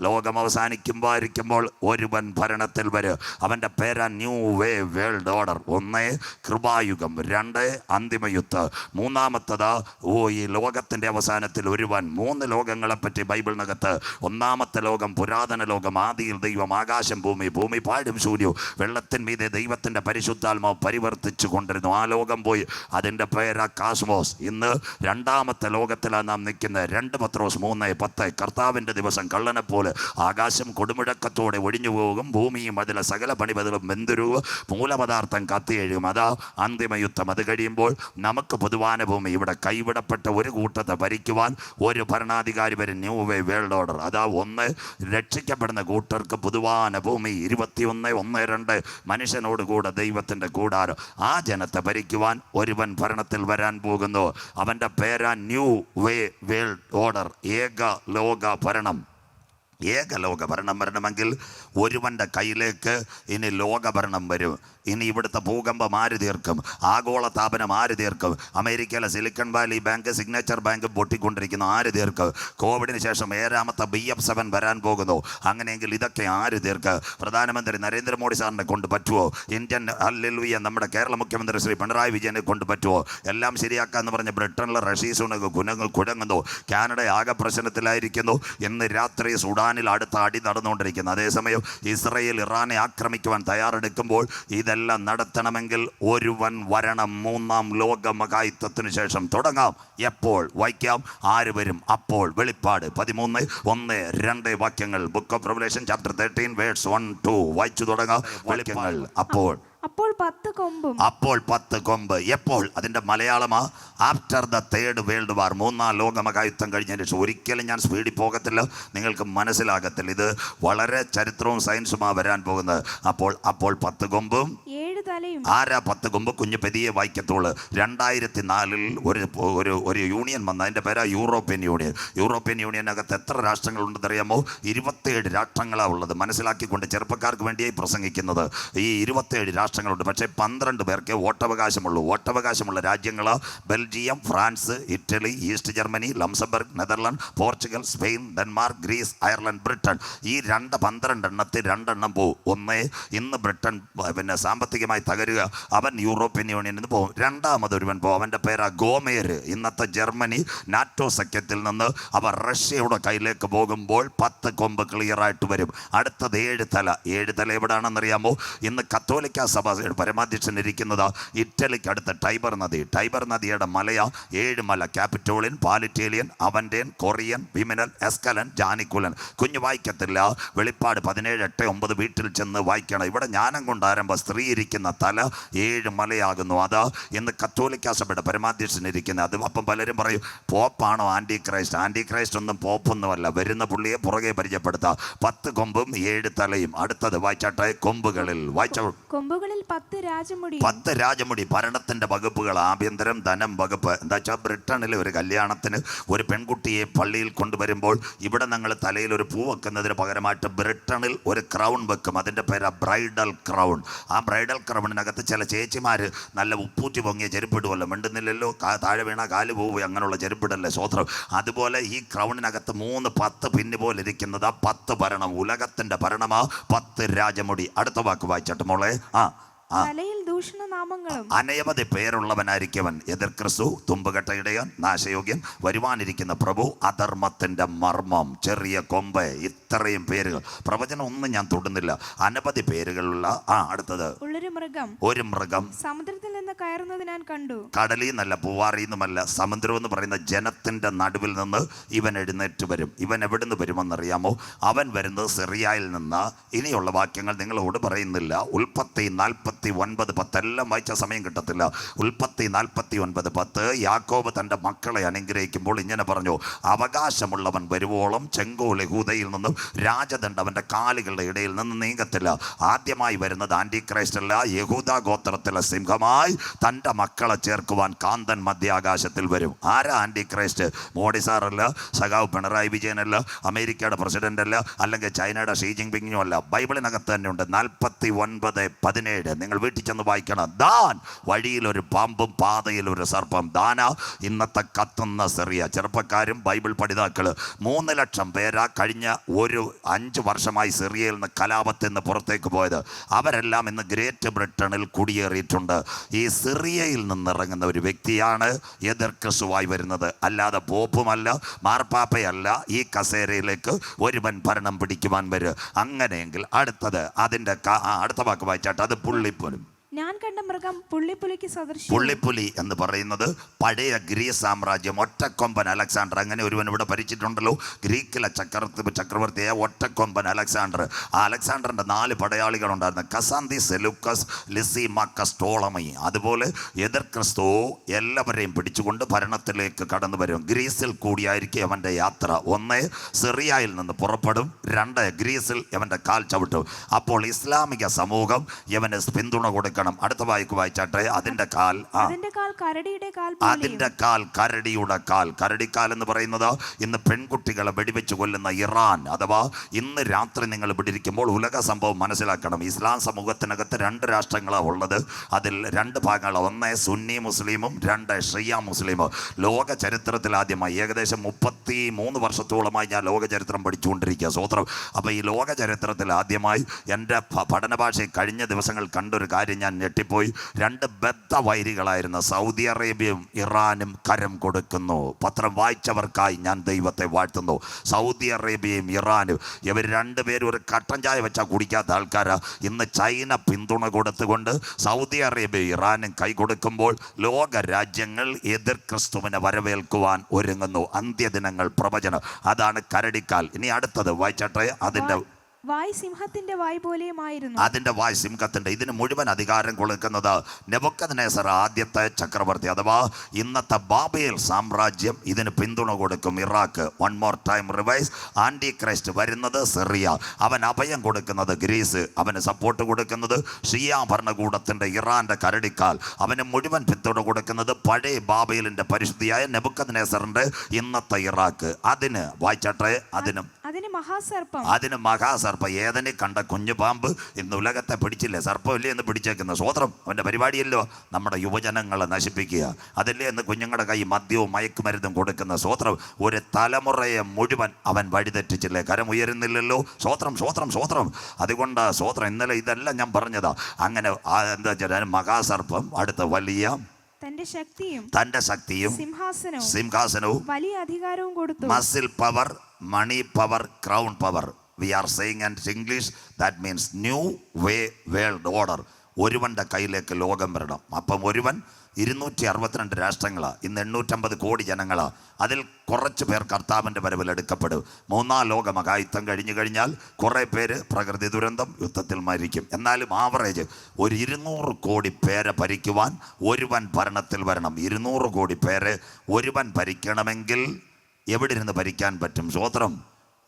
ലോകം അവസാനിക്കുമ്പോയിരിക്കുമ്പോൾ ഒരുവൻ ഭരണത്തിൽ വരും. അവന്റെ പേരാ ന്യൂ വേ വേൾഡ് ഓർഡർ ഒന്ന് കൃപായുഗം. രണ്ട് അന്തിമയുദ്ധ. മൂന്നാമത്തത് ഓ ഈ ലോകത്തിന്റെ അവസാനത്തിൽ ഒരുവൻ. മൂന്ന് ലോകങ്ങളെപ്പറ്റി ബൈബിളിനകത്ത് ഒന്നാമത്തെ ലോകം പുരാതന ലോകം. ആദിയിൽ ദൈവം ആകാശം ഭൂമി ഭൂമി പാടും സൂര്യവും വെള്ളത്തിന്മീതെ ദൈവത്തിന്റെ പരിശുദ്ധാത്മാവ് പരിവർത്തിച്ചു കൊണ്ടിരുന്നു. ആ ലോകം പോയി. അതിന്റെ പേരാ കാസ്മോസ്. ഇന്ന് രണ്ടാമത്തെ ലോകത്തിലാണ് നാം നിൽക്കുന്നത്. രണ്ട് പത്രോസ് മൂന്ന് പത്ത്. കർത്താവിന്റെ ദിവസം കള്ളനെ പോലെ ആകാശം കൊടുമുഴക്കത്തോടെ ഒഴിഞ്ഞു പോകും. ഭൂമിയും അതിലെ സകല പണിപതിലും ബന്ധുരുവ് മൂലപദാർത്ഥം കത്തിയെഴും അതാ അന്തിമയുദ്ധം. അത് കഴിയുമ്പോൾ നമുക്ക് പൊതുവാന ഭൂമി ഇവിടെ കൈവിടപ്പെട്ട ഒരു കൂട്ടത്തെ ഭരിക്കുവാൻ ഒരു ഭരണാധികാരി വരും ന്യൂ വേ വേൾഡ് ഓർഡർ അതാ ഒന്ന് രക്ഷിക്കപ്പെടുന്ന കൂട്ടർക്ക് പൊതുവാന ഭൂമി ഇരുപത്തിയൊന്ന് ഒന്ന് രണ്ട് മനുഷ്യനോട് കൂടെ ദൈവത്തിന്റെ കൂടാരം. ആ ജനത്തെ ഭരിക്കുവാൻ ഒരുവൻ ഭരണത്തിൽ വരാൻ പോകുന്നു. അവന്റെ പേരാ ന്യൂ വേ വേൾഡ് ഓർഡർ ഏക ലോക ഭരണം. ഏകലോക ലോകഭരണം വരണമെങ്കിൽ ഒരുവന്റെ കയ്യിലേക്ക് ഇനി ലോകഭരണം വരും. ഇനി ഇവിടുത്തെ ഭൂകമ്പം ആര് തീർക്കും? ആഗോള താപനം ആര് തീർക്കും? അമേരിക്കയിലെ Silicon Valley Bank Signature Bank പൊട്ടിക്കൊണ്ടിരിക്കുന്നു. ആര് തീർക്കും? കോവിഡിന് ശേഷം ഏഴാമത്തെ ബി എഫ് സെവൻ വരാൻ പോകുന്നു. അങ്ങനെയെങ്കിൽ ഇതൊക്കെ ആര് തീർക്ക്? പ്രധാനമന്ത്രി നരേന്ദ്രമോദി സാറിനെ കൊണ്ട് പറ്റുമോ ഇന്ത്യൻ അല്ലെൽവിയ നമ്മുടെ കേരള മുഖ്യമന്ത്രി ശ്രീ പിണറായി വിജയനെ കൊണ്ട് പറ്റുമോ എല്ലാം ശരിയാക്കാന്ന് പറഞ്ഞ് ബ്രിട്ടനിലെ റഷീസുണക്ക് കുനങ്ങൾ കുഴങ്ങുന്നു. കാനഡ ആകെ പ്രശ്നത്തിലായിരിക്കുന്നു. ഇന്ന് രാത്രി സുഡാനിൽ അടുത്ത അടി നടന്നുകൊണ്ടിരിക്കുന്നു. അതേസമയം ഇസ്രയേൽ ഇറാനെ ആക്രമിക്കുവാൻ തയ്യാറെടുക്കുമ്പോൾ ഇതെല്ലാം നടത്തണമെങ്കിൽ ഒരുവൻ വരണം. മൂന്നാം ലോക ശേഷം തുടങ്ങാം. എപ്പോൾ വായിക്കാം? ആര് വരും? അപ്പോൾ വെളിപ്പാട് പതിമൂന്ന് ഒന്ന് രണ്ട് വാക്യങ്ങൾ. Book of Revelation chapter thirteen words one two വായിച്ചു തുടങ്ങാം. വെളിപ്പാട്. അപ്പോൾ അപ്പോൾ പത്ത് കൊമ്പും. അപ്പോൾ പത്ത് കൊമ്പ്. എപ്പോൾ? അതിന്റെ മലയാളമാ. After the third world war മൂന്നാം ലോക ലോകമഹായുദ്ധം കഴിഞ്ഞതിന് ശേഷം ഒരിക്കലും ഞാൻ സ്പീഡിൽ പോകത്തില്ല. നിങ്ങൾക്ക് മനസ്സിലാകത്തില്ല. ഇത് വളരെ ചരിത്രവും സയൻസുമാ വരാൻ പോകുന്നത്. അപ്പോൾ അപ്പോൾ പത്ത് കൊമ്പും. ഏഴ് തലയും. ആരാ പത്ത് കൊമ്പ്? കുഞ്ഞു പെതിയെ വായിക്കത്തുള്ളൂ. രണ്ടായിരത്തി നാലിൽ ഒരു ഒരു ഒരു യൂണിയൻ വന്ന അതിന്റെ പേരാ യൂറോപ്യൻ യൂണിയൻ യൂറോപ്യൻ യൂണിയനകത്ത് എത്ര രാഷ്ട്രങ്ങളുണ്ടെന്ന് അറിയാമോ? ഇരുപത്തേഴ് രാഷ്ട്രങ്ങളാണ് ഉള്ളത്. മനസ്സിലാക്കിക്കൊണ്ട് ചെറുപ്പക്കാർക്ക് വേണ്ടിയായി പ്രസംഗിക്കുന്നത്. ഈ ഇരുപത്തേഴ് രാഷ്ട്രങ്ങളുണ്ട് പക്ഷേ പന്ത്രണ്ട് പേർക്ക് വോട്ടവകാശമുള്ളൂ. വോട്ടവകാശമുള്ള രാജ്യങ്ങൾ Belgium France Italy East Germany Luxembourg Netherland Portugal Spain Denmark Greece Ireland Britain ഈ രണ്ട് പന്ത്രണ്ട് എണ്ണത്തിൽ രണ്ടെണ്ണം പോകും ഒന്ന് ഇന്ന് ബ്രിട്ടൻ പിന്നെ സാമ്പത്തികമായി തകരുക. അവൻ യൂറോപ്യൻ യൂണിയനിൽ നിന്ന് പോകും രണ്ടാമത് ഒരുവൻ പോകും അവന്റെ പേരാ ഗോമേർ ഇന്നത്തെ ജർമ്മനി നാറ്റോ സഖ്യത്തിൽ നിന്ന് അവർ റഷ്യയുടെ കയ്യിലേക്ക് പോകുമ്പോൾ പത്ത് കൊമ്പ് ക്ലിയറായിട്ട് വരും. അടുത്തത് ഏഴ് തല. ഏഴ് തല എവിടെയാണെന്നറിയാമോ ഇന്ന് കത്തോലിക്ക സഭ പരമാധ്യക്ഷൻ ഇരിക്കുന്നത് ഇറ്റലിക്ക് അടുത്ത ടൈബർ നദി. ടൈബർ നദിയുടെ മലയ ഏഴ് മല. Capitoline Palatine Aventine Quirinal Viminal Esquiline Janiculan. കുഞ്ഞു വായിക്കത്തില്ല. വെളിപ്പാട് പതിനേഴ് എട്ട് ഒമ്പത് വീട്ടിൽ ചെന്ന് വായിക്കണം. ഇവിടെ ജ്ഞാനം കൊണ്ട് ആരംഭം സ്ത്രീ ഇരിക്കുന്ന തല ഏഴ് മലയാകുന്നു. അത് ഇന്ന് കത്തോലിക്ക സഭയുടെ പരമാധ്യക്ഷൻ ഇരിക്കുന്നത്. അത് അപ്പം പലരും പറയും പോപ്പാണോ ആന്റി ക്രൈസ്റ്റ് ആന്റി ക്രൈസ്റ്റ് ഒന്നും പോപ്പൊന്നുമല്ല. വരുന്ന പുള്ളിയെ പുറകെ പരിചയപ്പെടുത്താം. പത്ത് കൊമ്പും ഏഴ് തലയും. അടുത്തത് വായിച്ചാട്ടെ കൊമ്പുകളിൽ. വായിച്ച. പത്ത് രാജമുടി. പത്ത് രാജമുടി ഭരണത്തിന്റെ വകുപ്പുകൾ ആഭ്യന്തരം ധനം വകുപ്പ്. എന്താ വെച്ചാൽ ബ്രിട്ടനിലെ ഒരു കല്യാണത്തിന് ഒരു പെൺകുട്ടിയെ പള്ളിയിൽ കൊണ്ടുവരുമ്പോൾ ഇവിടെ ഞങ്ങൾ തലയിൽ ഒരു പൂ വെക്കുന്നതിന് പകരമായിട്ട് ബ്രിട്ടനിൽ ഒരു ക്രൗൺ വെക്കും. അതിന്റെ പേരാ ബ്രൈഡൽ ക്രൗൺ. ആ ബ്രൈഡൽ ക്രൗണിനകത്ത് ചില ചേച്ചിമാർ നല്ല ഉപ്പൂറ്റി പൊങ്ങിയ ചെരുപ്പിടുമല്ലോ മിണ്ടുന്നില്ലല്ലോ താഴെ വീണ കാൽ പോവുക അങ്ങനെയുള്ള ചെരുപ്പിടല്ലേ സ്വോത്രം. അതുപോലെ ഈ ക്രൗണിനകത്ത് മൂന്ന് പത്ത് പിന്നുപോലെ ഇരിക്കുന്നത് ആ പത്ത് ഭരണം. ഉലകത്തിന്റെ ഭരണമാ പത്ത് രാജമുടി. അടുത്ത വാക്ക് വായിച്ചോട്ടെ മോളെ. ആ. ആ തലയിൽ ദൂഷണനാമങ്ങളും. അനവധി പേരുള്ളവനായിരിക്കവൻ എതിർ ക്രിസ്തു തുമ്പുകെട്ട ഇടയൻ നാശയോഗ്യൻ വരുവാനിരിക്കുന്ന പ്രഭു അധർമ്മത്തിന്റെ മർമ്മം ചെറിയ കൊമ്പ് ഇത്രയും പേരുകൾ. പ്രവചനം ഒന്നും ഞാൻ തൊടുന്നില്ല. അനവധി പേരുകളുള്ള ആ അടുത്തത്. ഉള്ളൊരു മൃഗം. ഒരു മൃഗം. സമുദ്രത്തിൽ നിന്ന് കയറുന്നത് ഞാൻ കണ്ടു. കടലിൽ നിന്നല്ല പൂവാറിന്നുമല്ല സമുദ്രം എന്ന് പറയുന്ന ജനത്തിന്റെ നടുവിൽ നിന്ന് ഇവൻ എഴുന്നേറ്റ് വരും. ഇവൻ എവിടുന്ന് വരുമെന്നറിയാമോ? അവൻ വരുന്നത് സിറിയയിൽ നിന്ന്. ഇനിയുള്ള വാക്യങ്ങൾ നിങ്ങളോട് പറയുന്നില്ല. ഉൽപ്പത്തി നാൽപ്പത്തി ഒൻപത് പത്ത് എല്ലാം വായിച്ച സമയം കിട്ടത്തില്ല. ഉൽപ്പത്തി നാൽപ്പത്തി ഒൻപത് പത്ത്. യാക്കോബ് തന്റെ മക്കളെ അനുഗ്രഹിക്കുമ്പോൾ ഇങ്ങനെ പറഞ്ഞു അവകാശമുള്ളവൻ വരുവോളം ചെങ്കോൽ യഹൂദയിൽ നിന്നും രാജദണ്ഡ് അവന്റെ കാലുകളുടെ ഇടയിൽ നിന്ന് നീങ്ങത്തില്ല. ആദ്യമായി വരുന്നത് ആന്റി അല്ല യഹൂദ ഗോത്രത്തിലെ സിംഹമായി തന്റെ മക്കളെ ചേർക്കുവാൻ കാന്തൻ മധ്യാകാശത്തിൽ വരും. ആരാ ആന്റി ക്രൈസ്റ്റ് മോഡി സാറല്ല സഖാവ് പിണറായി വിജയനല്ല അമേരിക്കയുടെ പ്രസിഡന്റ് അല്ല അല്ലെങ്കിൽ ചൈനയുടെ ഷീ ജിൻപിങ്ങും അല്ല. ബൈബിളിനകത്ത് തന്നെ ഉണ്ട് നാൽപ്പത്തി ഒൻപത് പതിനേഴ്. നിങ്ങൾ വീട്ടിൽ ചെന്ന് വായിക്കണം. ദാൻ വഴിയിലൊരു പാമ്പും പാതയിൽ ഒരു സർപ്പം. ദാന ഇന്നത്തെ കത്തുന്ന സെറിയ. ചെറുപ്പക്കാരും ബൈബിൾ പഠിതാക്കൾ മൂന്ന് ലക്ഷം പേരാ കഴിഞ്ഞ ഒരു അഞ്ച് വർഷമായി സിറിയയിൽ നിന്ന് കലാപത്തിൽ നിന്ന് പുറത്തേക്ക് പോയത്. അവരെല്ലാം ഇന്ന് ഗ്രേറ്റ് ബ്രിട്ടനിൽ കുടിയേറിയിട്ടുണ്ട്. ഈ സിറിയയിൽ നിന്നിറങ്ങുന്ന ഒരു വ്യക്തിയാണ് എതിർ ക്രിസ്തുവായി വരുന്നത്. അല്ലാതെ പോപ്പുമല്ല മാർപ്പാപ്പയല്ല ഈ കസേരയിലേക്ക് ഒരുവൻ ഭരണം പിടിക്കുവാൻ വരും. അങ്ങനെയെങ്കിൽ അടുത്തത് അതിന്റെ അടുത്ത വാക്ക് വായിച്ചാട്ട്. അത് പുള്ളിപ്പോലും. ഞാൻ കണ്ട മൃഗം പുള്ളിപ്പുലിക്ക് പുള്ളിപ്പുലി എന്ന് പറയുന്നത് പഴയ ഗ്രീസ് സാമ്രാജ്യം ഒറ്റക്കൊമ്പൻ അലക്സാണ്ടർ. അങ്ങനെ ഒരുവൻ ഇവിടെ ഭരിച്ചിട്ടുണ്ടല്ലോ. ഗ്രീക്കിലെ ചക്രവർത്തി ചക്രവർത്തിയായ ഒറ്റക്കൊമ്പൻ അലക്സാണ്ടർ. ആ അലക്സാണ്ടറിന്റെ നാല് പടയാളികളുണ്ടായിരുന്നു. കസാന്തി സെലുക്കസ് ലിസി മക്കസ് ടോളമി. അതുപോലെ എതിർ ക്രിസ്തു എല്ലാവരെയും പിടിച്ചുകൊണ്ട് ഭരണത്തിലേക്ക് കടന്നു വരും. ഗ്രീസിൽ കൂടിയായിരിക്കും അവന്റെ യാത്ര. ഒന്ന് സിറിയയിൽ നിന്ന് പുറപ്പെടും. രണ്ട് ഗ്രീസിൽ അവന്റെ കാൽ ചവിട്ടും. അപ്പോൾ ഇസ്ലാമിക സമൂഹം ഇവന് പിന്തുണ കൊടുക്കണം. അടുത്ത വായിക്ക് വായിച്ചാട്ടെ അതിന്റെ കാൽ അതിന്റെ കാൽ കരടിയുടെ കാൽ കാൽ കരടിയുടെ കാൽ. കരടിക്കാൽ എന്ന് പറയുന്നത് ഇന്ന് പെൺകുട്ടികളെ വെടിവെച്ച് കൊല്ലുന്ന ഇറാൻ. അഥവാ ഇന്ന് രാത്രി നിങ്ങൾ ഇവിടെ ഇരിക്കുമ്പോൾ ഉലക സംഭവം മനസ്സിലാക്കണം. ഇസ്ലാം സമൂഹത്തിനകത്ത് രണ്ട് രാഷ്ട്രങ്ങളാണ് ഉള്ളത്. അതിൽ രണ്ട് ഭാഗങ്ങൾ ഒന്ന് സുന്നി മുസ്ലിമും രണ്ട് ഷിയ മുസ്ലിമും. ലോക ചരിത്രത്തിൽ ആദ്യമായി ഏകദേശം മുപ്പത്തി മൂന്ന് വർഷത്തോളമായി ഞാൻ ലോക ചരിത്രം പഠിച്ചുകൊണ്ടിരിക്കുക സ്വോത്രം അപ്പോൾ ഈ ലോക ചരിത്രത്തിൽ ആദ്യമായി എന്റെ പഠനഭാഷ പഠന ഭാഷയിൽ കഴിഞ്ഞ ദിവസങ്ങൾ കണ്ടൊരു കാര്യം ഞാൻ ഞെട്ടിപ്പോയി. രണ്ട് ബദ്ധ വൈരികളായിരുന്ന സൗദി അറേബ്യയും ഇറാനും കരം കൊടുക്കുന്നു. പത്രം വായിച്ചവർക്കായി ഞാൻ ദൈവത്തെ വാഴ്ത്തുന്നു. സൗദി അറേബ്യയും ഇറാനും ഇവർ രണ്ടുപേരും ഒരു കട്ടൻ ചായ വെച്ചാൽ കുടിക്കാത്ത ആൾക്കാരാ. ഇന്ന് ചൈന പിന്തുണ കൊടുത്തുകൊണ്ട് സൗദി അറേബ്യയും ഇറാനും കൈ കൊടുക്കുമ്പോൾ ലോക രാജ്യങ്ങൾ എതിർ ക്രിസ്തുവിനെ വരവേൽക്കുവാൻ ഒരുങ്ങുന്നു. അന്ത്യദിനങ്ങൾ പ്രവചനം. അതാണ് കരടിക്കാൽ. ഇനി അടുത്തത് വായിച്ചട്ടെ. അതിന്റെ വായ് സിംഹത്തിന്റെ വായ് പോലെയുമായിരുന്നു. അതിന്റെ വായ് സിംഹത്തിന്റെ ഇതിന് മുഴുവൻ അധികാരം കൊടുക്കുന്നത് നെബുക്കദ്നേസർ ആദ്യത്തെ ചക്രവർത്തി. അഥവാ ഇന്നത്തെ ബാബേൽ സാമ്രാജ്യം ഇതിന് പിന്തുണ കൊടുക്കും. Iraq one more time revise antichrist വരുന്നത് സിറിയ. അവൻ അഭയം കൊടുക്കുന്നത് ഗ്രീസ്. അവന് സപ്പോർട്ട് കൊടുക്കുന്നത് ഷിയ ഭരണകൂടത്തിന്റെ ഇറാന്റെ കരടിക്കാൽ. അവന് മുഴുവൻ പിന്തുണ കൊടുക്കുന്നത് പഴയ ബാബേലിന്റെ പരിശുദ്ധിയായ നെബുക്കദ്നേസറിന്റെ ഇന്നത്തെ ഇറാഖ്. അതിന് വായിച്ചട്ടെ അതിനും അതിന് മഹാസർപ്പം. അതിന് മഹാസർപ്പം. ഏതനെ കണ്ട കുഞ്ഞു പാമ്പ് ഇന്ന് ഉലകത്തെ പിടിച്ചില്ലേ? സർപ്പമില്ലേ എന്ന് പിടിച്ചേക്കുന്ന സ്വോത്രം അവന്റെ പരിപാടിയല്ലോ. നമ്മുടെ യുവജനങ്ങളെ നശിപ്പിക്കുക. അതല്ലേ എന്ന് കുഞ്ഞുങ്ങളുടെ കൈ മദ്യവും മയക്കുമരുന്നും കൊടുക്കുന്ന സ്വോത്രം. ഒരു തലമുറയെ മുഴുവൻ അവൻ വഴിതെറ്റിച്ചില്ലേ? കരം ഉയരുന്നില്ലല്ലോ. സ്വോത്രം സ്വോത്രം സ്വോത്രം. അതുകൊണ്ട് സ്വോത്രം ഇന്നലെ ഇതെല്ലാം ഞാൻ പറഞ്ഞതാ. അങ്ങനെ എന്താ വെച്ചാൽ മഹാസർപ്പം അടുത്ത വലിയ തന്റെ ശക്തിയും തന്റെ ശക്തിയും സിംഹാസനവും സിംഹാസനവും വലിയ അധികാരവും കൊടുത്തു. muscle power, money power crown power we are saying and English that means new way world order ഒരുവന്റെ കയ്യിലേക്ക് ലോകം വരണം. അപ്പം ഒരുവൻ ഇരുന്നൂറ്റി അറുപത്തിരണ്ട് രാഷ്ട്രങ്ങളാണ് ഇന്ന് എണ്ണൂറ്റമ്പത് കോടി ജനങ്ങളാണ് അതിൽ കുറച്ച് പേർ കർത്താവിന്റെ വരവിൽ എടുക്കപ്പെടും. മൂന്നാം ലോക മഹായുദ്ധം കഴിഞ്ഞു കഴിഞ്ഞാൽ കുറേ പേര് പ്രകൃതി ദുരന്തം യുദ്ധത്തിൽ മരിക്കും. എന്നാലും ആവറേജ് ഒരു ഇരുന്നൂറ് കോടി പേരെ ഭരിക്കുവാൻ ഒരുവൻ ഭരണത്തിൽ വരണം. ഇരുന്നൂറ് കോടി പേരെ ഒരുവൻ ഭരിക്കണമെങ്കിൽ എവിടെ ഇരുന്ന് ഭരിക്കാൻ പറ്റും? സ്വോത്രം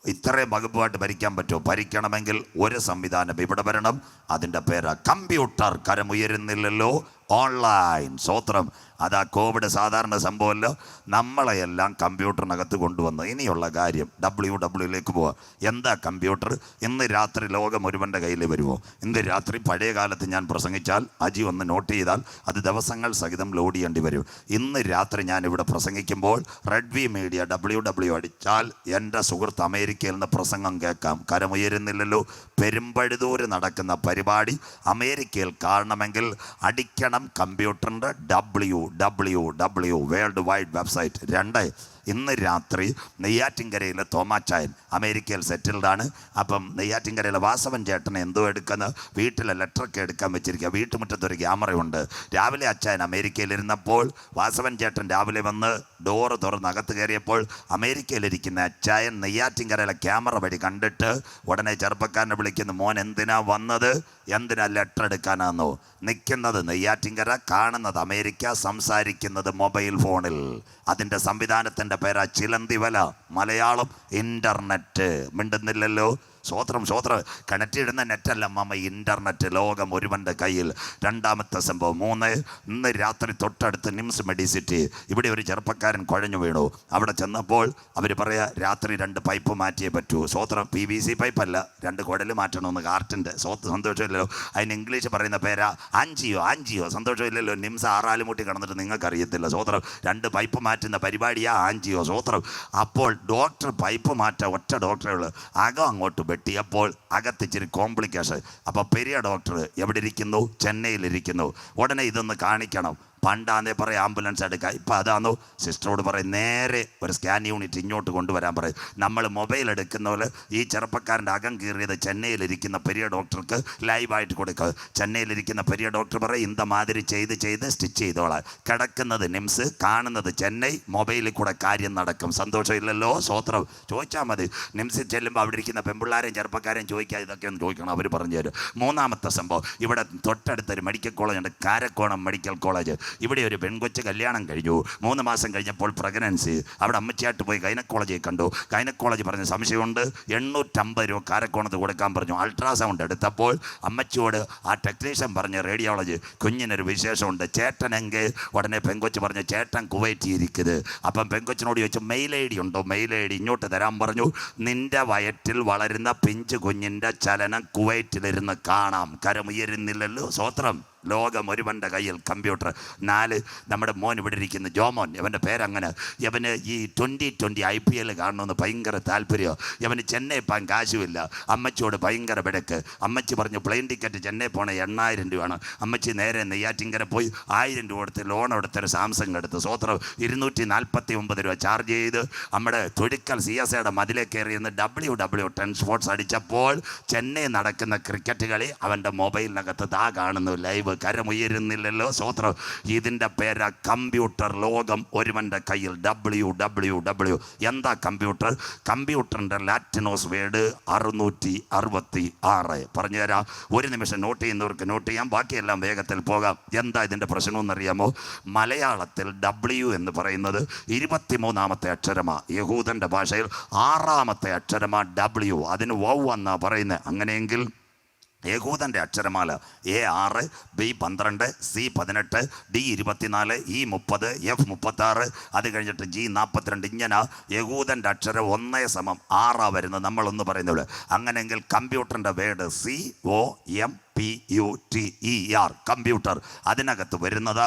ഇത്രയും വകുപ്പുമായിട്ട് ഭരിക്കാൻ പറ്റുമോ? ഭരിക്കണമെങ്കിൽ ഒരു സംവിധാനം ഇവിടെ വരണം. അതിന്റെ പേര് കമ്പ്യൂട്ടർ. കരമുയരുന്നില്ലല്ലോ. ഓൺലൈൻ. സ്വോത്രം അതാ കോവിഡ് സാധാരണ സംഭവമല്ലോ. നമ്മളെയെല്ലാം കമ്പ്യൂട്ടറിനകത്ത് കൊണ്ടുവന്നു. ഇനിയുള്ള കാര്യം ഡബ്ല്യു ഡബ്ല്യൂയിലേക്ക് പോവുക എന്താ കമ്പ്യൂട്ടർ? ഇന്ന് രാത്രി ലോകം ഒരുവന്റെ കയ്യിൽ വരുമോ ഇന്ന് രാത്രി പഴയ കാലത്ത് ഞാൻ പ്രസംഗിച്ചാൽ അജി ഒന്ന് നോട്ട് ചെയ്താൽ അത് ദിവസങ്ങൾ സഹിതം ലോഡ് ചെയ്യേണ്ടി വരും. ഇന്ന് രാത്രി ഞാൻ ഇവിടെ പ്രസംഗിക്കുമ്പോൾ റെഡ്വി മീഡിയ ഡബ്ല്യു ഡബ്ല്യു അടിച്ചാൽ എന്റെ സുഹൃത്ത് അമേരിക്കയിൽ നിന്ന് പ്രസംഗം കേൾക്കാം. കരമുയരുന്നില്ലല്ലോ. പെരുമ്പഴുതൂര് നടക്കുന്ന പരിപാടി അമേരിക്കയിൽ കാണണമെങ്കിൽ അടിക്കണം കമ്പ്യൂട്ടറിന്റെ W W W world wide website രണ്ട് ഇന്ന് രാത്രി നെയ്യാറ്റിൻകരയിലെ തോമാച്ചായൻ അമേരിക്കയിൽ സെറ്റിൽഡാണ് അപ്പം നെയ്യാറ്റിൻകരയിലെ വാസവൻ ചേട്ടൻ എന്തോ എടുക്കുന്ന വീട്ടിലെ ലെറ്ററൊക്കെ എടുക്കാൻ വെച്ചിരിക്കുക. വീട്ടുമുറ്റത്തൊരു ക്യാമറയുണ്ട് രാവിലെ അച്ചായൻ അമേരിക്കയിലിരുന്നപ്പോൾ വാസവൻ ചേട്ടൻ രാവിലെ വന്ന് ഡോറ് തുറന്ന് അകത്ത് കയറിയപ്പോൾ അമേരിക്കയിലിരിക്കുന്ന അച്ചായൻ നെയ്യാറ്റിൻകരയിലെ ക്യാമറ വഴി കണ്ടിട്ട് ഉടനെ ചെറുപ്പക്കാരനെ വിളിക്കുന്നു മോൻ എന്തിനാ വന്നത്? എന്തിനാ ലെറ്റർ എടുക്കാനാന്നോ? നിൽക്കുന്നത് നെയ്യാറ്റിൻകര കാണുന്നത് അമേരിക്ക സംസാരിക്കുന്നത് മൊബൈൽ ഫോണിൽ. അതിന്റെ സംവിധാനത്തിന്റെ പേരാ ചിലന്തി വല മലയാളം ഇന്റർനെറ്റ് മിണ്ടുന്നില്ലല്ലോ? സ്വോത്രം സ്വോത്രം കണക്റ്റിടുന്ന നെറ്റല്ല മമ്മ ഇന്റർനെറ്റ് ലോകം ഒരുവന്റെ കയ്യിൽ. രണ്ടാമത്തെ സംഭവം മൂന്ന് ഇന്ന് രാത്രി തൊട്ടടുത്ത് നിംസ് മെഡിസിറ്റി. ഇവിടെ ഒരു ചെറുപ്പക്കാരൻ കുഴഞ്ഞു വീണു. അവിടെ ചെന്നപ്പോൾ അവർ പറയാ രാത്രി രണ്ട് പൈപ്പ് മാറ്റിയേ പറ്റൂ. സ്വോത്രം പി വി സി പൈപ്പല്ല രണ്ട് കുഴൽ മാറ്റണമെന്ന് കാർട്ടിന്റെ. സ്വത്ത് സന്തോഷമില്ലല്ലോ. അതിന് ഇംഗ്ലീഷ് പറയുന്ന പേരാ ആഞ്ചിയോ ആഞ്ചിയോ സന്തോഷമില്ലല്ലോ നിംസ് ആറാലുമുട്ടി കിടന്നിട്ട് നിങ്ങൾക്ക് അറിയത്തില്ല സ്വോത്രം രണ്ട് പൈപ്പ് മാറ്റുന്ന പരിപാടിയാ ആഞ്ചിയോ സ്വോത്രം അപ്പോൾ ഡോക്ടർ പൈപ്പ് മാറ്റ ഒറ്റ ഡോക്ടറേ ഉള്ളൂ. അകം അങ്ങോട്ട് വെട്ടിയപ്പോൾ അകത്ത് ഇച്ചിരി കോംപ്ലിക്കേഷൻ. അപ്പോൾ പെരിയ ഡോക്ടർ എവിടെ ഇരിക്കുന്നു ചെന്നൈയിലിരിക്കുന്നു. ഉടനെ ഇതൊന്ന് കാണിക്കണം. പണ്ടാന്നേ പറയാം ആംബുലൻസ് എടുക്കുക ഇപ്പം അതാണോ സിസ്റ്ററോട് പറയും നേരെ ഒരു സ്കാൻ യൂണിറ്റ് ഇങ്ങോട്ട് കൊണ്ടുവരാൻ പറയും. നമ്മൾ മൊബൈൽ എടുക്കുന്ന പോലെ ഈ ചെറുപ്പക്കാരന്റെ അകം കീറിയത് ചെന്നൈയിലിരിക്കുന്ന പെരിയ ഡോക്ടർക്ക് ലൈവായിട്ട് കൊടുക്കുക. ചെന്നൈയിലിരിക്കുന്ന പെരിയ ഡോക്ടർ പറയും ഇന്ത മാതിരി ചെയ്ത് ചെയ്ത് സ്റ്റിച്ച് ചെയ്തോളാം. കിടക്കുന്നത് നിംസ് കാണുന്നത് ചെന്നൈ മൊബൈലിൽ കൂടെ കാര്യം നടക്കും. സന്തോഷമില്ലല്ലോ സ്വോത്രം. ചോദിച്ചാൽ മതി. നിംസിൽ ചെല്ലുമ്പോൾ അവിടെ ഇരിക്കുന്ന പെമ്പിള്ളാരെയും ചെറുപ്പക്കാരെയും ചോദിക്കുക ഇതൊക്കെ ഒന്ന് ചോദിക്കണം അവർ പറഞ്ഞു തരും. മൂന്നാമത്തെ സംഭവം ഇവിടെ തൊട്ടടുത്തൊരു മെഡിക്കൽ കോളേജ് ഉണ്ട് കാരക്കോണം മെഡിക്കൽ കോളേജ് ഇവിടെ ഒരു പെൺകൊച്ച് കല്യാണം കഴിഞ്ഞു. മൂന്ന് മാസം കഴിഞ്ഞപ്പോൾ പ്രഗ്നൻസി അവിടെ അമ്മച്ചിയായിട്ട് പോയി ഗൈനക്കോളജി കണ്ടു. ഗൈനക്കോളജി പറഞ്ഞ സംശയമുണ്ട്. എണ്ണൂറ്റമ്പത് രൂപ കാരക്കോണത്ത് കൊടുക്കാൻ പറഞ്ഞു. അൾട്രാസൗണ്ട് എടുത്തപ്പോൾ അമ്മച്ചിയോട് ആ ടെക്നീഷ്യൻ പറഞ്ഞ റേഡിയോളജി കുഞ്ഞിനൊരു വിശേഷമുണ്ട്. ചേട്ടനെങ്കിൽ ഉടനെ പെങ്കൊച്ച് പറഞ്ഞു ചേട്ടൻ കുവൈറ്റിയിരിക്കുന്നത് അപ്പം പെങ്കൊച്ചിനോട് ചോദിച്ചു മെയിൽ ഐ ഡി ഉണ്ടോ? മെയിൽ ഐ ഡി ഇങ്ങോട്ട് തരാൻ പറഞ്ഞു. നിന്റെ വയറ്റിൽ വളരുന്ന പിഞ്ച് കുഞ്ഞിന്റെ ചലനം കുവൈറ്റിലിരുന്ന് കാണാം. കരമുയരുന്നില്ലല്ലോ സ്വത്രം. ലോകം ഒരുവന്റെ കയ്യിൽ കമ്പ്യൂട്ടർ. നാല് നമ്മുടെ മോൻ ഇവിടെ ഇരിക്കുന്ന. ജോമോൻ ഇവന്റെ പേരങ്ങനെ? ഇവന് ഈ twenty twenty I P L കാണണമെന്ന് ഭയങ്കര താല്പര്യം ഇവന് ചെന്നൈ പോകാൻ കാശുമില്ല. അമ്മച്ചിയോട് ഭയങ്കര വിടക്ക് അമ്മച്ചി പറഞ്ഞു പ്ലെയിൻ ടിക്കറ്റ് ചെന്നൈ പോണ എണ്ണായിരം രൂപയാണ്. അമ്മച്ചി നേരെ നെയ്യാറ്റിങ്കര പോയി ആയിരം രൂപ കൊടുത്ത് ലോൺ എടുത്തൊരു സാംസങ് എടുത്ത്. സ്വത്രം ഇരുന്നൂറ്റി നാൽപ്പത്തി ഒമ്പത് രൂപ ചാർജ് ചെയ്ത് നമ്മുടെ തൊടിക്കൽ സി എസ് ഐയുടെ മതിലേ കയറിയെന്ന് ഡബ്ല്യു ഡബ്ല്യു ടെൻ സ്പോർട്സ് അടിച്ചപ്പോൾ ചെന്നൈ നടക്കുന്ന ക്രിക്കറ്റ് കളി അവന്റെ മൊബൈലിനകത്ത് ദാ കാണുന്നു ലൈവ്. കരമുയരുന്നില്ലല്ലോ. സ്വത്രം ഇതിന്റെ പേര കമ്പ്യൂട്ടർ ലോകം ഒരുവന്റെ കയ്യിൽ. W W W. എന്താ കമ്പ്യൂട്ടർ? കമ്പ്യൂട്ടറിന്റെ ലാറ്റിനോസ് വേർഡ് അറുന്നൂറ്റി അറുപത്തി ആറ് പറഞ്ഞു തരാം. ഒരു നിമിഷം നോട്ട് ചെയ്യുന്നവർക്ക് നോട്ട് ചെയ്യാം. ബാക്കിയെല്ലാം വേഗത്തിൽ പോകാം. എന്താ ഇതിന്റെ പ്രശ്നമെന്നറിയാമോ? മലയാളത്തിൽ ഡബ്ല്യു എന്ന് പറയുന്നത് ഇരുപത്തിമൂന്നാമത്തെ അക്ഷരമാണ് യഹൂദന്റെ ഭാഷയിൽ ആറാമത്തെ അക്ഷരമാണ് ഡബ്ല്യു. അതിന് വൗ എന്നാണ് പറയുന്നത്? അങ്ങനെയെങ്കിൽ യഹൂദന്റെ അക്ഷരമാല എ ആറ് ബി പന്ത്രണ്ട് സി പതിനെട്ട് ഡി ഇരുപത്തിനാല് ഇ മുപ്പത് എഫ് മുപ്പത്താറ്. അത് കഴിഞ്ഞിട്ട് ജി നാൽപ്പത്തിരണ്ട് ഇങ്ങനെ യഹൂദന്റെ അക്ഷരം ഒന്നേ സമം ആറാ വരുന്നത് നമ്മളൊന്ന് പറയുന്നത് അങ്ങനെയെങ്കിൽ കമ്പ്യൂട്ടറിന്റെ word C O M P U T E R computer അതിനകത്ത് വരുന്നത്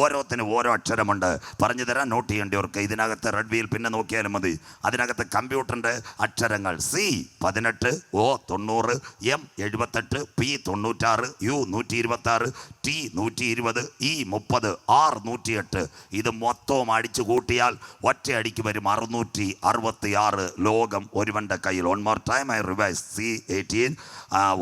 ഓരോത്തിനും ഓരോ അക്ഷരമുണ്ട്. പറഞ്ഞു തരാൻ നോട്ട് ചെയ്യേണ്ടവർക്ക് ഇതിനകത്ത് റെഡ് പിന്നെ നോക്കിയാലും മതി. അതിനകത്ത് കമ്പ്യൂട്ടറിന്റെ അക്ഷരങ്ങൾ സി പതിനെട്ട് ഒ തൊണ്ണൂറ് എം എഴുപത്തെട്ട് പി തൊണ്ണൂറ്റാറ് യു നൂറ്റി ഇരുപത്താറ് ടി നൂറ്റി ഇരുപത് ഇ മുപ്പത് ആർ നൂറ്റിയെട്ട് ഇത് മൊത്തവും അടിച്ചു കൂട്ടിയാൽ ഒറ്റയടിക്ക് വരും അറുന്നൂറ്റി അറുപത്തി ആറ് ലോകം ഒരുവന്റെ കയ്യിൽ. One more time I revise C eighteen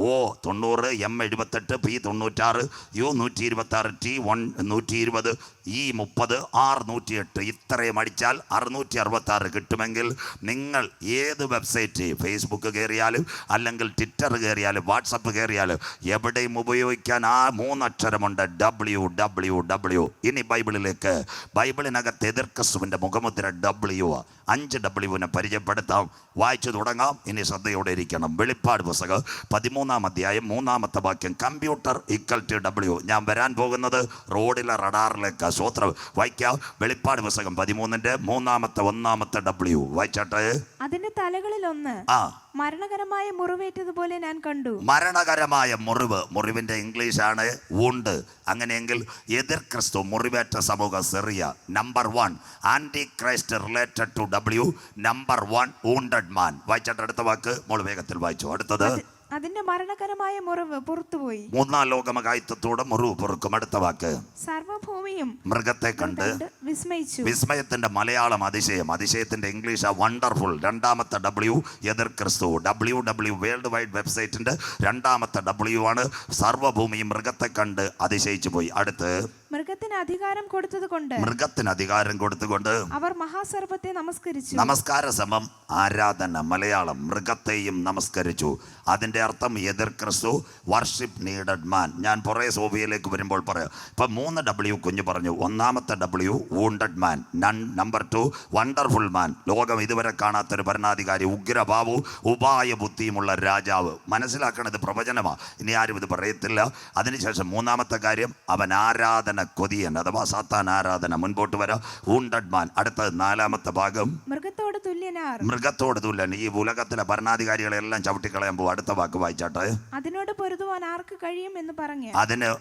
O തൊണ്ണൂറ് എം എഴുപത്തെട്ട് പി തൊണ്ണൂറ്റാറ് യു നൂറ്റി ഇരുപത്താറ് ടി വൺ നൂറ്റി ഇരുപത് ഇ മുപ്പത് ആർ എട്ട് ഇത്രയും അടിച്ചാൽ അറുന്നൂറ്റി അറുപത്താറ് കിട്ടുമെങ്കിൽ നിങ്ങൾ ഏത് വെബ്സൈറ്റ് ഫേസ്ബുക്ക് കയറിയാലും അല്ലെങ്കിൽ ട്വിറ്റർ കയറിയാലും വാട്സപ്പ് കയറിയാലും എവിടെയും ഉപയോഗിക്കാൻ ആ മൂന്നക്ഷരമുണ്ട് ഡബ്ല്യു ഡബ്ല്യു ഡബ്ല്യു ഇനി ബൈബിളിലേക്ക്. ബൈബിളിനകത്ത് എതിർ ക്രിസ്തുവിന്റെ മുഖമുദ്ര ഡബ്ല്യു അഞ്ച് ഡബ്ല്യുവിനെ പരിചയപ്പെടുത്താം. വായിച്ചു തുടങ്ങാം. ഇനി ശ്രദ്ധയോടെ ഇരിക്കണം. വെളിപ്പാട് പുസ്തകം പതിമൂന്നാം അധ്യായം മൂന്നാമത്തെ വാക്യം. കമ്പ്യൂട്ടർ ഇക്വൽ ടു ഡബ്ല്യു ഞാൻ വരാൻ പോകുന്നത് റോഡിലെ റഡാറിലേക്ക്. സ്വോത്രം വായിക്കാം. വെളിപ്പാട് പുസ്തകം പതിമൂന്നിന്റെ മൂന്നാമത്തെ ഒന്നാമത്തെ ഡബ്ല്യു വായിച്ചാട്ടെ? അതിന്റെ തലകളിൽ ഒന്ന്. ആ. മരണകരമായ മുറിവേറ്റതുപോലെ ഞാൻ കണ്ടു. മരണകരമായ മുറിവ്. മുറിവിന്റെ ഇംഗ്ലീഷ് ആണ് ഉണ്ട് അങ്ങനെയെങ്കിൽ എതിർ ക്രിസ്തു മുറിവേറ്റ സമൂഹ Seriya number one antichrist related to W number one wounded man വായിച്ചാട്ട് അടുത്ത വാക്ക്. മോൾ വേഗത്തിൽ വായിച്ചു. അടുത്തത്. അതിന്റെ മരണകരമായ മുറിവ് പുറത്തുപോയി. മൂന്നാം ലോകമകായത്വത്തോടെ മുറിവ് പൊറുക്കും. അടുത്ത വാക്ക്. സർവഭൂമിയും മൃഗത്തെ കണ്ട് വിസ്മയിച്ചു. വിസ്മയത്തിന്റെ മലയാളം അതിശയം. അതിശയത്തിന്റെ ഇംഗ്ലീഷ് വണ്ടർഫുൾ രണ്ടാമത്തെ ഡബ്ല്യു എതിർ ക്രിസ്തു. ഡബ്ല്യു ഡബ്ല്യു വേൾഡ് വൈഡ് വെബ്സൈറ്റിന്റെ രണ്ടാമത്തെ ഡബ്ല്യു ആണ് സർവഭൂമിയും മൃഗത്തെ കണ്ട് അതിശയിച്ചു പോയി. അടുത്ത് മൃഗത്തിന് അധികാരം കൊടുത്തതുകൊണ്ട് മൃഗത്തിന് അധികാരം കൊടുത്തുകൊണ്ട് അവർ മഹാസർവത്തെ നമസ്കരിച്ചു. നമസ്കാര സമം ആരാധന മലയാളം മൃഗത്തെയും നമസ്കരിച്ചു. അതിന്റെ അർത്ഥം എതിർ ക്രിസ്തു വർഷിപ്പ് നീഡഡ് മാൻ ഞാൻ പുറേ സോഫിയയിലേക്ക് വരുമ്പോൾ പറയാം. ഇപ്പം മൂന്ന് ഡബ്ല്യു കുഞ്ഞു പറഞ്ഞു ഒന്നാമത്തെ W wounded man none number two wonderful man ലോകം ഇതുവരെ കാണാത്തൊരു ഭരണാധികാരി ഉഗ്രഭാവു ഉപായ ബുദ്ധിയുമുള്ള രാജാവ്. മനസ്സിലാക്കണത് പ്രവചനമാണ് ഇനി ആരും ഇത് പറയത്തില്ല. അതിനുശേഷം മൂന്നാമത്തെ കാര്യം അവൻ ആരാധന കൊതിയൻ അഥവാ സാത്താൻ ആരാധന. മുൻപോട്ട് വരാ. ഊണ്ടഡ് മാൻ അടുത്തത് നാലാമത്തെ ഭാഗം. മൃഗത്തോട് തുല്യനാർ. മൃഗത്തോട് തുല്യൻ. ഈ ഉലകത്തിലെ ഭരണാധികാരികളെല്ലാം ചവിട്ടിക്കളയാൻ പോകും അടുത്ത വാക്ക് വായിച്ചാട്ടെ. അതിനോട് പൊരുതുവാൻ ആർക്ക് കഴിയും എന്ന് പറഞ്ഞു. അതിന്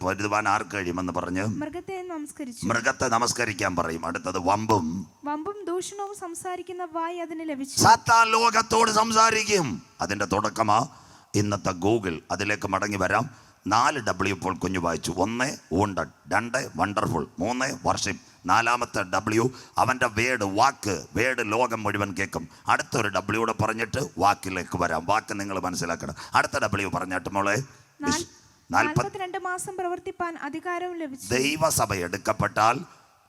പൊരുതുവാൻ ആർക്ക് കഴിയുമെന്ന് പറഞ്ഞു. മൃഗത്തെ നമസ്കരിച്ചു. മൃഗത്തെ നമസ്കരിക്കാൻ പറയും. അടുത്തത് വമ്പും. വമ്പും ദൂഷണവും സംസാരിക്കുന്ന വായി അതിന് ലഭിച്ചു. സാത്താൻ ലോകത്തോട് സംസാരിക്കും. അതിന്റെ തുടക്കമാ ഇന്നത്തെ ഗൂഗിൾ. അതിലേക്ക് മടങ്ങി വരാം. നാല് ഡബ്ല്യു പോൾ കുഞ്ഞു വായിച്ചു. ഒന്ന് വൂണ്ടഡ് രണ്ട് വണ്ടർഫുൾ മൂന്ന് വർഷിപ്പ് നാലാമത്തെ ഡബ്ല്യു അവന്റെ വേട് വാക്ക്. വേട് ലോകം മുഴുവൻ കേൾക്കും. അടുത്തൊരു ഡബ്ല്യൂടെ പറഞ്ഞിട്ട് വാക്കിലേക്ക് വരാം. വാക്ക് നിങ്ങൾ മനസ്സിലാക്കണം. അടുത്ത ഡബ്ല്യു പറഞ്ഞിട്ട് മോളെ. നാൽ- നാൽപ്പത്തി നാൽപ്പത്തിരണ്ട് മാസം പ്രവർത്തിപ്പാൻ അധികാരവും ലഭിച്ചു. ദൈവസഭ എടുക്കപ്പെട്ടാൽ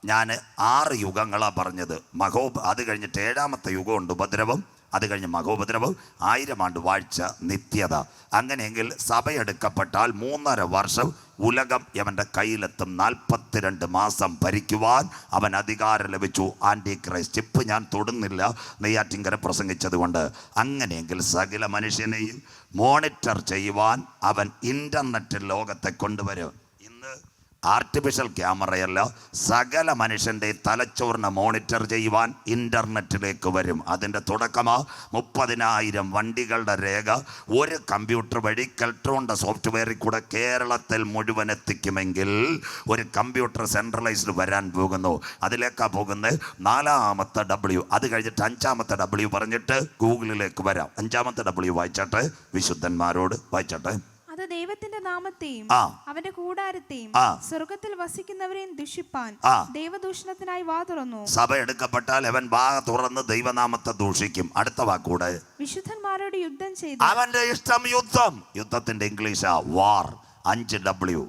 ഞാൻ ആറ് യുഗങ്ങളാണ് പറഞ്ഞത്. മഹോ അത് കഴിഞ്ഞിട്ട് ഏഴാമത്തെ യുഗമുണ്ട് ഉപദ്രവം അത് കഴിഞ്ഞ് മഹോപദ്രവം ആയിരം ആണ്ട് വാഴ്ച നിത്യത. അങ്ങനെയെങ്കിൽ സഭയെടുക്കപ്പെട്ടാൽ മൂന്നര വർഷം ഉലകം അവന്റെ കയ്യിലെത്തും. നാൽപ്പത്തിരണ്ട് മാസം ഭരിക്കുവാൻ അവൻ അധികാരം ലഭിച്ചു. ആന്റി ക്രൈസ്റ്റ് ഇപ്പം ഞാൻ തൊടുന്നില്ല. നെയ്യാറ്റിങ്കര പ്രസംഗിച്ചതുകൊണ്ട് അങ്ങനെയെങ്കിൽ സകല മനുഷ്യനെയും മോണിറ്റർ ചെയ്യുവാൻ അവൻ ഇന്റർനെറ്റ് ലോകത്തെ കൊണ്ടുവരും. ഇന്ന് ആർട്ടിഫിഷ്യൽ ക്യാമറയല്ല സകല മനുഷ്യന്റെ തലച്ചോറിനെ മോണിറ്റർ ചെയ്യുവാൻ ഇന്റർനെറ്റിലേക്ക് വരും. അതിന്റെ തുടക്കമാ മുപ്പതിനായിരം വണ്ടികളുടെ രേഖ ഒരു കമ്പ്യൂട്ടർ വഴി കെൽട്രോണിന്റെ സോഫ്റ്റ്വെയറിൽ കൂടെ കേരളത്തിൽ മുഴുവൻ എത്തിക്കുമെങ്കിൽ ഒരു കമ്പ്യൂട്ടർ സെൻട്രലൈസ്ഡ് വരാൻ പോകുന്നു. അതിലേക്കാ പോകുന്നത് നാലാമത്തെ ഡബ്ല്യു അത് കഴിഞ്ഞിട്ട് അഞ്ചാമത്തെ ഡബ്ല്യു പറഞ്ഞിട്ട് ഗൂഗിളിലേക്ക് വരാം. അഞ്ചാമത്തെ ഡബ്ല്യു വായിച്ചാട്ടെ? വിശുദ്ധന്മാരോട് വായിച്ചാട്ടെ? അത് ദൈവത്തിന്റെ നാമത്തെയും അവന്റെ കൂടാരത്തെയും. സ്വർഗത്തിൽ വസിക്കുന്നവരെയും ദുഷിപ്പാൻ ദൈവദൂഷണത്തിനായി വാ തുറന്നു. സഭ എടുക്കപ്പെട്ടാൽ അവൻ വാ തുറന്ന് ദൈവനാമത്തെ ദൂഷിക്കും. അടുത്ത വാക്കൂടെ വിശുദ്ധന്മാരോട് യുദ്ധം ചെയ്തു. അവന്റെ ഇഷ്ടം യുദ്ധം. യുദ്ധത്തിന്റെ ഇംഗ്ലീഷാ വാർ അഞ്ച് W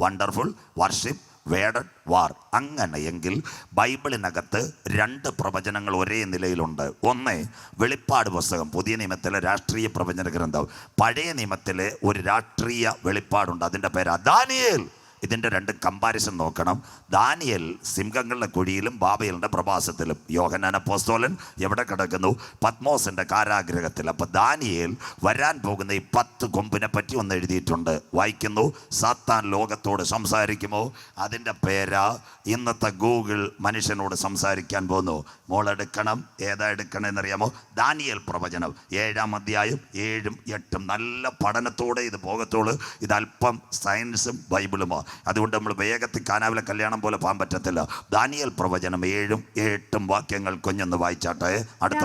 wonderful worship worded war അങ്ങനെയെങ്കിൽ ബൈബിളിനകത്ത് രണ്ട് പ്രവചനങ്ങൾ ഒരേ നിലയിലുണ്ട്. ഒന്ന് വെളിപ്പാട് പുസ്തകം. പുതിയ നിയമത്തിലെ രാഷ്ട്രീയ പ്രവചന ഗ്രന്ഥം. പഴയ നിയമത്തിലെ ഒരു രാഷ്ട്രീയ വെളിപ്പാടുണ്ട്. അതിന്റെ പേര് ദാനിയേൽ ഇതിന്റെ രണ്ട് കമ്പാരിസൺ നോക്കണം. ദാനിയൽ സിംഹങ്ങളുടെ കുഴിയിലും ബാബയലിന്റെ പ്രവാസത്തിലും യോഹനാന പോസ്തോലൻ എവിടെ കിടക്കുന്നു? പത്മോസിന്റെ കാരാഗ്രഹത്തിൽ. അപ്പോൾ ദാനിയേൽ വരാൻ പോകുന്ന ഈ പത്ത് കൊമ്പിനെ പറ്റി ഒന്ന് എഴുതിയിട്ടുണ്ട്. വായിക്കുന്നു. സാത്താൻ ലോകത്തോട് സംസാരിക്കുമോ? അതിന്റെ പേരാ ഇന്നത്തെ ഗൂഗിൾ മനുഷ്യനോട് സംസാരിക്കാൻ പോകുന്നു. മോളെടുക്കണം ഏതാ എടുക്കണമെന്നറിയാമോ ദാനിയൽ പ്രവചനം. ഏഴാം അധ്യായം ഏഴും എട്ടും. നല്ല പഠനത്തോടെ ഇത് പോകത്തോളൂ. ഇത് അല്പം സയൻസും ബൈബിളുമോ. അതുകൊണ്ട് നമ്മൾ വേഗത്തിൽ കാനാവിലെ കല്യാണം പോലെ പോകാൻ പറ്റത്തില്ല. ദാനിയൽ പ്രവചനം ഏഴും എട്ടും വാക്യങ്ങൾ കൊഞ്ഞൊന്ന് വായിച്ചാട്ടെ. അടുത്ത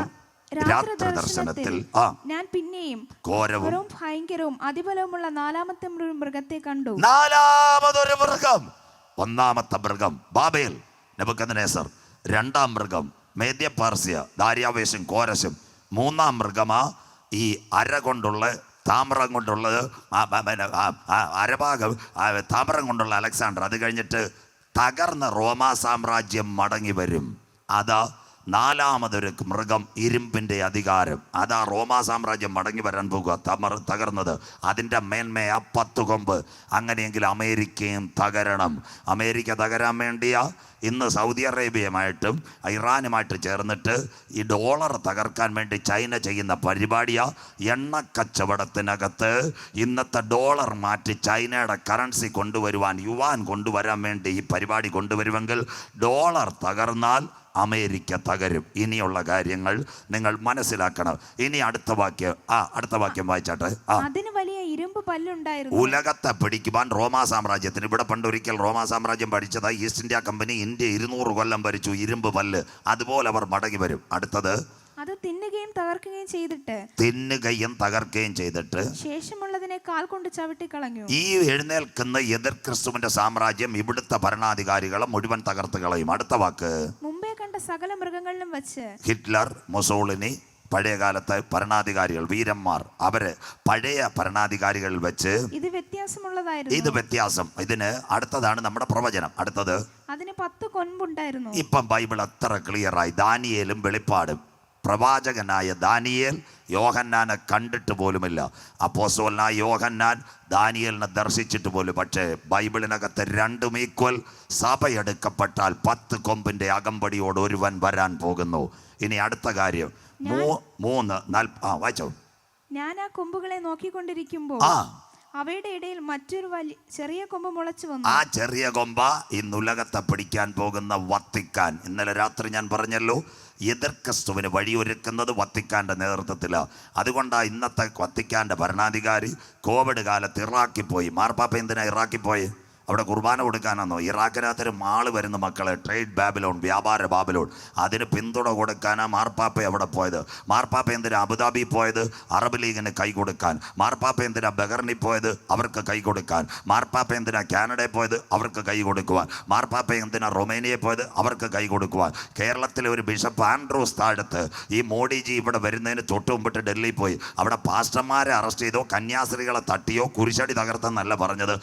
രാത്രി ദർശനത്തിൽ ഞാൻ പിന്നെയും ഘോരവും ഭയങ്കരവും അതിബലവുമുള്ള നാലാമത്തെ മൃഗത്തെ കണ്ടു. നാലാമതൊരു മൃഗം. ഒന്നാമത്തെ മൃഗം ബാബേൽ നെബുക്കദ്നേസർ രണ്ടാം മൃഗം മേദ്യപാർസ്യ ദാര്യാവേശം കോരശും മൂന്നാം മൃഗമാ ഈ അര കൊണ്ടുള്ള താമ്രം കൊണ്ടുള്ളത് പിന്നെ, അരഭാഗം താമ്രം കൊണ്ടുള്ള അലക്സാണ്ടർ. അത് കഴിഞ്ഞിട്ട് തകർന്ന റോമാ സാമ്രാജ്യം മടങ്ങി വരും. അതാ നാലാമതൊരു മൃഗം ഇരുമ്പിന്റെ അധികാരം. അതാ റോമാ സാമ്രാജ്യം മടങ്ങി വരാൻ പോകുക. തമർ തകർന്നത്. അതിന്റെ മേന്മയാ പത്ത് കൊമ്പ്. അങ്ങനെയെങ്കിൽ അമേരിക്കയും തകരണം. അമേരിക്ക തകരാൻ വേണ്ടിയ ഇന്ന് സൗദി അറേബ്യയുമായിട്ടും ഇറാനുമായിട്ട് ചേർന്നിട്ട് ഈ ഡോളർ തകർക്കാൻ വേണ്ടി ചൈന ചെയ്യുന്ന പരിപാടിയാ എണ്ണക്കച്ചവടത്തിനകത്ത് ഇന്നത്തെ ഡോളർ മാറ്റി ചൈനയുടെ കറൻസി കൊണ്ടുവരുവാൻ യുവാൻ കൊണ്ടുവരാൻ വേണ്ടി ഈ പരിപാടി കൊണ്ടുവരുമെങ്കിൽ ഡോളർ തകർന്നാൽ അമേരിക്ക തകരും. ഇനിയുള്ള കാര്യങ്ങൾ നിങ്ങൾ മനസ്സിലാക്കണം. ഇനി അടുത്ത വാക്യം. ആ അടുത്ത വാക്യം വായിച്ചാട്ടെ. ആ. അതിന് വലിയ ഇരുമ്പ് പല്ലുണ്ടായിരുന്നു. ഉലകത്തെ പിടിക്കുവാൻ റോമാ സാമ്രാജ്യത്തിന് ഇവിടെ പണ്ടൊരിക്കൽ റോമാ സാമ്രാജ്യം പഠിച്ചതായി ഈസ്റ്റ് ഇന്ത്യ കമ്പനി ഇന്ത്യ ഇരുന്നൂറ് കൊല്ലം ഭരിച്ചു. ഇരുമ്പ് പല്ല്. അതുപോലെ അവർ മടങ്ങി വരും. അടുത്തത്? അത് തിന്നുകയും തകർക്കുകയും ചെയ്തിട്ട്. തിന്നുകയും തകർക്കുകയും ചെയ്തിട്ട് ശേഷമുള്ളതിനെ കാൽ കൊണ്ട് ചവിട്ടിക്കളഞ്ഞു ഈ എഴുന്നേൽക്കുന്ന എതിർ ക്രിസ്തുവിന്റെ സാമ്രാജ്യം ഇവിടുത്തെ ഭരണാധികാരികളെ മുഴുവൻ തകർത്ത് കളയും. അടുത്ത വാക്ക്. കണ്ട സകല മൃഗങ്ങളിലും വെച്ച് ഹിറ്റ്ലർ മൊസോളിനി പഴയ കാലത്തെ ഭരണാധികാരികൾ വീരന്മാർ അവർ പഴയ ഭരണാധികാരികളിൽ വെച്ച് ഇത് വ്യത്യാസമുള്ളതായിരുന്നു. ഇത് വ്യത്യാസം. ഇതിന് അടുത്തതാണ് നമ്മുടെ പ്രവചനം. അടുത്തത് അതിന് പത്ത് കൊൻപുണ്ടായിരുന്നു. ഇപ്പം ബൈബിൾ അത്ര ക്ലിയറായി. ദാനിയേലും വെളിപ്പാടും. പ്രവാചകനായ ദാനിയേൽ യോഹന്നാനെ കണ്ടിട്ട് പോലുമില്ല. അപ്പോസ്തലനായ യോഹന്നാൻ ദാനിയേലിനെ ദർശിച്ചിട്ട് പോലും. പക്ഷേ ബൈബിളിനകത്ത് രണ്ടും ഈക്വൽ. സഭയെടുക്കപ്പെട്ടാൽ പത്ത് കൊമ്പിന്റെ അകമ്പടിയോട് ഒരുവൻ വരാൻ പോകുന്നു. ഇനി അടുത്ത കാര്യം. മൂ- മൂന്ന് നാല് ആ വായിച്ചോ? ഞാൻ ആ കൊമ്പുകളെ നോക്കിക്കൊണ്ടിരിക്കുമ്പോൾ അവയുടെ ഇടയിൽ മറ്റൊരു വലിയ ചെറിയ കൊമ്പ് മുളച്ചു വന്നു. ആ ചെറിയ കൊമ്പ ഇന്നുലകത്തെ പിടിക്കാൻ പോകുന്ന വത്തിക്കാൻ. ഇന്നലെ രാത്രി ഞാൻ പറഞ്ഞല്ലോ എതിർ ക്രിസ്തുവിന് വഴിയൊരുക്കുന്നത് വത്തിക്കാന്റെ നേതൃത്വത്തിലാണ് അതുകൊണ്ടാണ് ഇന്നത്തെ വത്തിക്കാന്റെ ഭരണാധികാരി കോവിഡ് കാലത്ത് ഇറാഖിൽ പോയി മാർപ്പാപ്പ എന്തിനാണ് ഇറാഖിൽ പോയി അവിടെ കുർബാന കൊടുക്കാനെന്നോ? ഇറാഖിനകത്തൊരു മാൾ വരുന്ന മക്കളെ. ട്രേഡ് ബാബിലോൺ വ്യാപാര ബാബിലോൺ. അതിന് പിന്തുണ കൊടുക്കാനാ മാർപ്പാപ്പ അവിടെ പോയത്. മാർപ്പാപ്പ എന്തിനാ അബുദാബി പോയത്? അറബ് ലീഗിന് കൈ കൊടുക്കാൻ. മാർപ്പാപ്പ എന്തിനാ ബഹറിനിൽ പോയത്? അവർക്ക് കൈ കൊടുക്കാൻ. മാർപ്പാപ്പ എന്തിനാ കാനഡയിൽ പോയത്? അവർക്ക് കൈ കൊടുക്കുവാൻ. മാർപ്പാപ്പ എന്തിനാ റൊമേനിയയിൽ പോയത്? അവർക്ക് കൈ കൊടുക്കുവാൻ. കേരളത്തിലെ ഒരു ബിഷപ്പ് ആൻഡ്രൂസ് താഴത്ത് ഈ മോഡിജി ഇവിടെ വരുന്നതിന് തൊട്ട് മുമ്പിട്ട് ഡൽഹിയിൽ പോയി. അവിടെ പാസ്റ്റർമാരെ അറസ്റ്റ് ചെയ്തോ കന്യാസ്ത്രീകളെ തട്ടിയോ കുരിശടി തകർത്തെന്നല്ല പറഞ്ഞത്.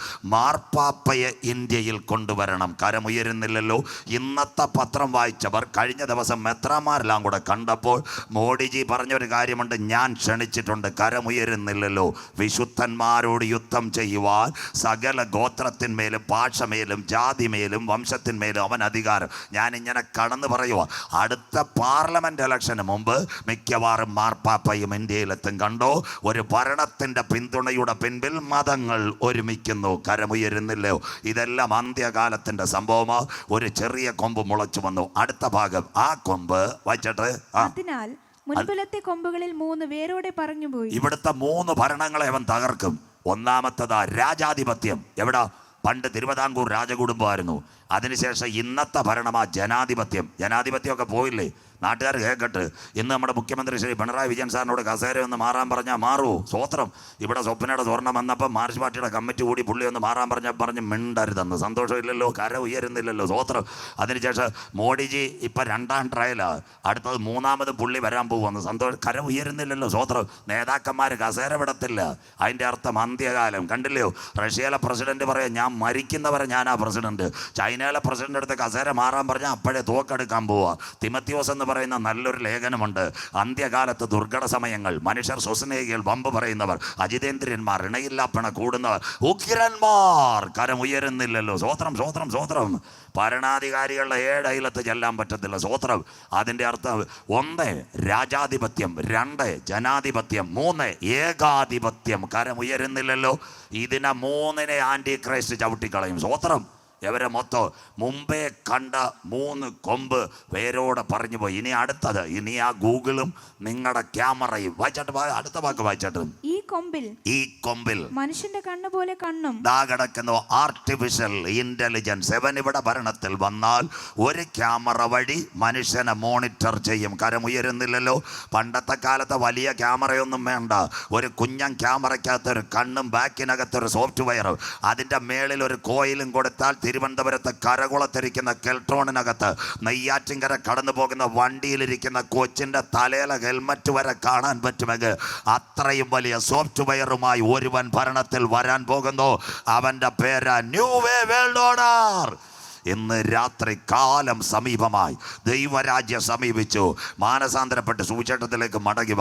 മാർപ്പാപ്പയെ ഇന്ത്യയിൽ കൊണ്ടുവരണം. കരമുയരുന്നില്ലല്ലോ ഇന്നത്തെ പത്രം വായിച്ചവർ കഴിഞ്ഞ ദിവസം മെത്രാമാരെല്ലാം കൂടെ കണ്ടപ്പോൾ മോഡിജി പറഞ്ഞൊരു കാര്യമുണ്ട്. ഞാൻ ക്ഷണിച്ചിട്ടുണ്ട്. കരമുയരുന്നില്ലല്ലോ വിശുദ്ധന്മാരോട് യുദ്ധം ചെയ്യുവാൻ സകല ഗോത്രത്തിന്മേലും ഭാഷമേലും ജാതിമേലും വംശത്തിന്മേലും അവൻ അധികാരം. ഞാൻ ഇങ്ങനെ കടന്നു പറയുക അടുത്ത പാർലമെന്റ് ഇലക്ഷന് മുമ്പ് മിക്കവാറും മാർപ്പാപ്പയും ഇന്ത്യയിലെത്തും. കണ്ടോ? ഒരു ഭരണത്തിന്റെ പിന്തുണയുടെ പിൻപിൽ മതങ്ങൾ ഒരുമിക്കുന്നു. കരമുയരുന്നില്ലയോ ഇതെല്ലാം അന്ത്യകാലത്തിന്റെ സംഭവമാണ് ഒരു ചെറിയ കൊമ്പ് മുളച്ചു വന്നു. അടുത്ത ഭാഗം ആ കൊമ്പ് വച്ചിട്ട് ആ. അതിനാൽ മുൻപിലത്തെ കൊമ്പുകളിൽ മൂന്ന് വേരോടെ പറഞ്ഞുപോയി ഇവിടുത്തെ മൂന്ന് ഭരണങ്ങളെ അവൻ തകർക്കും. ഒന്നാമത്തതാ രാജാധിപത്യം. എവിടാ? പണ്ട് തിരുവിതാംകൂർ രാജകുടുംബമായിരുന്നു. അതിനുശേഷം ഇന്നത്തെ ഭരണമാ ജനാധിപത്യം. ജനാധിപത്യമൊക്കെ പോയില്ലേ? നാട്ടുകാർ കേൾക്കട്ട് ഇന്ന് നമ്മുടെ മുഖ്യമന്ത്രി ശ്രീ പിണറായി വിജയൻ സാറിനോട് കസേര ഒന്ന് മാറാൻ പറഞ്ഞാൽ മാറുമോ സ്വോത്രം. ഇവിടെ സ്വപ്നയുടെ സ്വർണം വന്നപ്പോൾ മാർച്ച് പാർട്ടിയുടെ കമ്മിറ്റി കൂടി പുള്ളി ഒന്ന് മാറാൻ പറഞ്ഞാൽ പറഞ്ഞ് മിണ്ടരുതെന്ന്. സന്തോഷമില്ലല്ലോ? കര ഉയരുന്നില്ലല്ലോ? സ്വോത്രം. അതിനുശേഷം മോഡിജി ഇപ്പം രണ്ടാം ട്രയലാണ് അടുത്തത് മൂന്നാമത് പുള്ളി വരാൻ പോകുമെന്ന് സന്തോഷം കര ഉയരുന്നില്ലല്ലോ? സ്വോത്രം. നേതാക്കന്മാർ കസേര വിടത്തില്ല. അതിന്റെ അർത്ഥം അന്ത്യകാലം. കണ്ടില്ലയോ റഷ്യയിലെ പ്രസിഡന്റ് പറയാം ഞാൻ മരിക്കുന്നവരെ ഞാനാ പ്രസിഡന്റ്. ചൈനയിലെ പ്രസിഡന്റ് അടുത്ത് കസേര മാറാൻ പറഞ്ഞാൽ അപ്പോഴേ തോക്കെടുക്കാൻ പോവുക തിമത്യോസ് എന്ന് പറയുന്ന നല്ലൊരു ലേഖനമുണ്ട്. അന്ത്യകാലത്ത് ദുർഘട സമയങ്ങൾ മനുഷ്യർ സ്വസ്നേഹികൾ വമ്പ് പറയുന്നവർ അജിതേന്ദ്രന്മാർ ഇണയില്ലാപ്പണ കൂടുന്നവർ ഉഗ്രന്മാർ കരം ഉയരുന്നില്ലല്ലോ. സ്വോത്രം സ്വോത്രം സ്വോത്രം. ഭരണാധികാരികളുടെ ഏഴയിലത്ത് ചെല്ലാൻ പറ്റത്തില്ല. സ്വോത്രം. അതിന്റെ അർത്ഥം ഒന്ന് രാജാധിപത്യം. രണ്ട് ജനാധിപത്യം. മൂന്ന് ഏകാധിപത്യം. കരം ഉയരുന്നില്ലല്ലോ. ഇതിനെ മൂന്നിനെ ആന്റി ക്രൈസ്റ്റ് ചവിട്ടിക്കളയും. സ്വോത്രം. ഇവരെ മൊത്തം മുമ്പേ കണ്ട മൂന്ന് കൊമ്പ് വേരോടെ പറഞ്ഞു പോയി ഇനി അടുത്തത് ഇനി ആ ഗൂഗിളും നിങ്ങളുടെ ക്യാമറയും. വായിച്ചാട്ട് അടുത്ത വാക്ക് വായിച്ചാട്ട്. ഈ കൊമ്പിൽ. ഈ കൊമ്പിൽ മനുഷ്യന്റെ കണ്ണ് പോലെ കണ്ണും. ദാ കിടക്കുന്നു ആർട്ടിഫിഷ്യൽ ഇന്റലിജൻസ് എവൻ ഇവിടെ ഭരണത്തിൽ വന്നാൽ ഒരു ക്യാമറ വഴി മനുഷ്യനെ മോണിറ്റർ ചെയ്യും. കരം ഉയരുന്നില്ലല്ലോ. പണ്ടത്തെ കാലത്തെ വലിയ ക്യാമറയൊന്നും വേണ്ട. ഒരു കുഞ്ഞൻ ക്യാമറയ്ക്കകത്ത് ഒരു കണ്ണും ബാക്കിനകത്ത് ഒരു സോഫ്റ്റ്വെയറും അതിന്റെ മേളിൽ ഒരു കോയിലും കൊടുത്താൽ തിരുവനന്തപുരത്ത് കരകുളത്തിരിക്കുന്ന കെൽട്രോണിനകത്ത് നെയ്യാറ്റിങ്കര കടന്നു പോകുന്ന വണ്ടിയിലിരിക്കുന്ന കൊച്ചിന്റെ തലയിലെ ഹെൽമറ്റ് വരെ കാണാൻ പറ്റുമെങ്കിൽ അത്രയും വലിയ സോഫ്റ്റ്വെയറുമായി ഒരുവൻ ഭരണത്തിൽ വരാൻ പോകുന്നു. അവന്റെ പേര് ന്യൂ വേ വേൾഡ് ഓർഡർ. ഇന്ന് രാത്രി കാലം സമീപമായി ദൈവരാജ്യം സമീപിച്ചു. മാനസാന്തരപ്പെട്ട് സൂചേട്ടത്തിലേക്ക് മടങ്ങുക